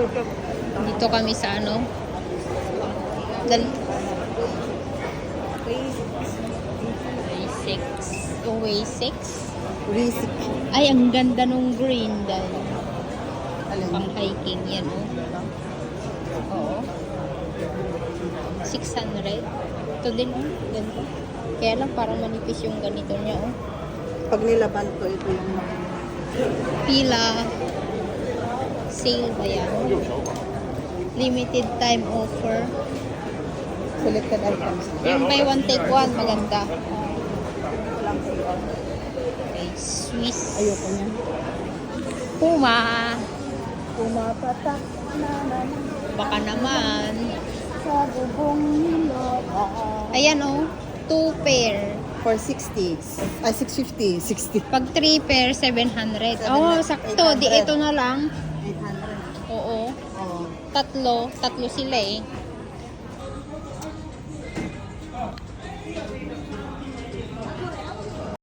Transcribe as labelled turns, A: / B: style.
A: Dito kami sa ano? Dal Way 6. Yung way 6.
B: Risik.
A: Ay, ang ganda nung green dahil pang hiking yan, oh. Oo. 600. Ito din, oh. Ganda. Kaya lang parang manipis yung ganito niya, oh.
B: Pag nilaban ko, ito yung
A: Pila. Sale ba yan? Limited time offer.
B: selected items.
A: Yung buy one take one, maganda. Okay, Swiss.
B: Ayoko niya.
A: Puma.
B: Pumapatak naman
A: Baka naman.
B: sa bubong nilo.
A: Ayan oh, two pair.
B: For 60. Ay, 650. 60.
A: Pag three pair, 700. Oh, sakto. Di ito na lang tatlo, tatlo sila eh.